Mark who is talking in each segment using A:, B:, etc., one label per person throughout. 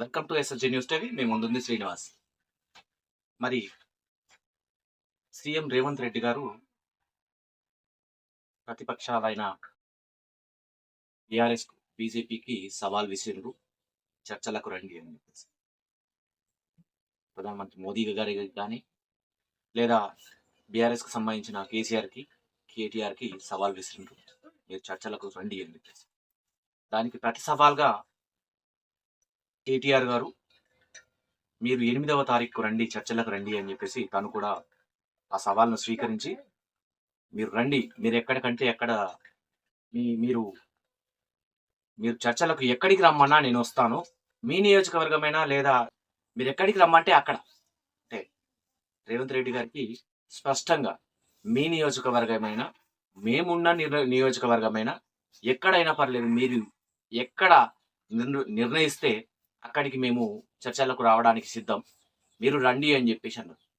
A: Welcome to SSG news TV మీ ముందుంది శ్రీనివాస్. మరి CM Revanth Reddy గారు ప్రతిపక్షాలైన టిఆర్ఎస్ బీజేపీకి సవాల్ విసిరు చర్చలకు రండి అని చెప్పేసి. ప్రధానమంత్రి మోదీ గారికి కానీ లేదా బీఆర్ఎస్కి సంబంధించిన కేసీఆర్కి కేటీఆర్కి సవాల్ విసిరిండ్రు మీరు చర్చలకు రండి అని చెప్పేసి. దానికి ప్రతి సవాల్గా కేటీఆర్ గారు మీరు ఎనిమిదవ తారీఖు రండి చర్చలకు రండి అని చెప్పేసి తను కూడా ఆ సవాల్ను స్వీకరించి మీరు రండి మీరు ఎక్కడికంటే ఎక్కడ మీ మీరు మీరు చర్చలకు ఎక్కడికి రమ్మన్నా నేను వస్తాను. మీ నియోజకవర్గమైనా లేదా మీరు ఎక్కడికి రమ్మంటే అక్కడ? అంటే రేవంత్ రెడ్డి గారికి స్పష్టంగా మీ నియోజకవర్గమైనా మేమున్న నిర్- నియోజకవర్గమైనా ఎక్కడైనా పర్లేదు మీరు ఎక్కడ నిర్ణ- నిర్ణయిస్తే అక్కడికి మేము చర్చలకు రావడానికి సిద్ధం. మీరు రండి అని చెప్పేసి అన్నారు.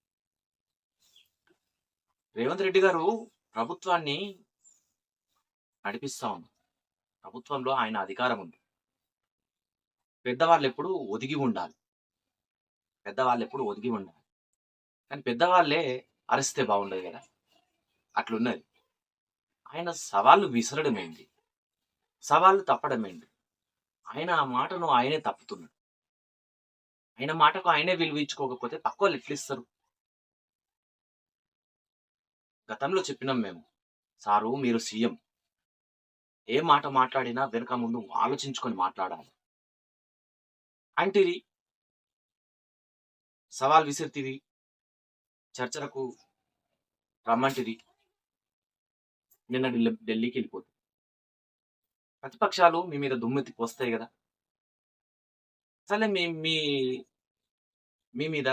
A: రేవంత్ రెడ్డి గారు ప్రభుత్వాన్ని నడిపిస్తా ఉన్నారు. ప్రభుత్వంలో ఆయన అధికారం ఉంది. పెద్దవాళ్ళు ఎప్పుడు ఒదిగి ఉండాలి. పెద్దవాళ్ళు ఎప్పుడు ఒదిగి ఉండాలి. కానీ పెద్దవాళ్ళే అరిస్తే బాగుండదు కదా? అట్లున్నది. ఆయన సవాళ్ళు విసరడమేంటి? సవాళ్ళు తప్పడమేంటి? ఆయన ఆ మాటను ఆయనే తప్పుతున్నాడు. ఆయన మాటకు ఆయనే విలువ ఇచ్చుకోకపోతే తక్కువ ఎట్లా ఇస్తారు గతంలో చెప్పినాం మేము సారు మీరు సీఎం. ఏ మాట మాట్లాడినా వెనుక ముందు ఆలోచించుకొని మాట్లాడాలి. అంటిది సవాల్ విసిరితివి చర్చలకు రమ్మంటిది నిన్న ఢిల్లీకి వెళ్ళిపోతుంది ప్రతిపక్షాలు మీ మీద దుమ్మెత్తి పోస్తాయి కదా. అసలే మీ మీ మీ మీద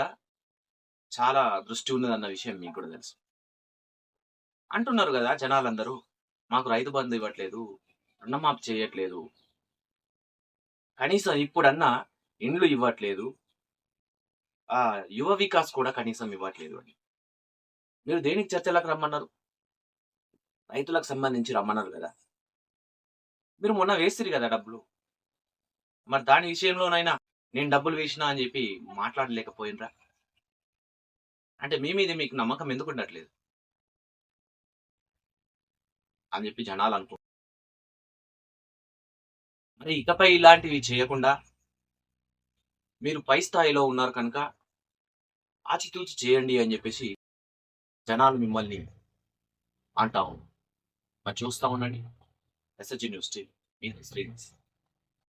A: చాలా దృష్టి ఉన్నదన్న విషయం మీకు కూడా తెలుసు. అంటున్నారు కదా జనాలందరూ మాకు రైతు బంధు ఇవ్వట్లేదు రుణమాఫీ చేయట్లేదు. కనీసం ఇప్పుడన్నా ఇండ్లు ఇవ్వట్లేదు. ఆ యువ వికాస్ కూడా కనీసం ఇవ్వట్లేదు అని. మీరు దేనికి చర్చలకు రమ్మన్నారు? రైతులకు సంబంధించి రమ్మన్నారు కదా. మీరు మొన్న వేసిరు కదా డబ్బులు? మరి దాని విషయంలోనైనా నేను డబ్బులు వేసినా అని చెప్పి మాట్లాడలేకపోయినరా? అంటే మీ మీద మీకు నమ్మకం ఎందుకు ఉండట్లేదు? అని చెప్పి జనాలు అనుకో మరి ఇకపై ఇలాంటివి చేయకుండా మీరు పై స్థాయిలో ఉన్నారు కనుక ఆచితూచి చేయండి అని చెప్పేసి జనాలు మిమ్మల్ని అంటా మరి చూస్తా ఉండండి. ఎస్హెచ్ న్యూస్ టీవీ మీ శ్రీనివాస్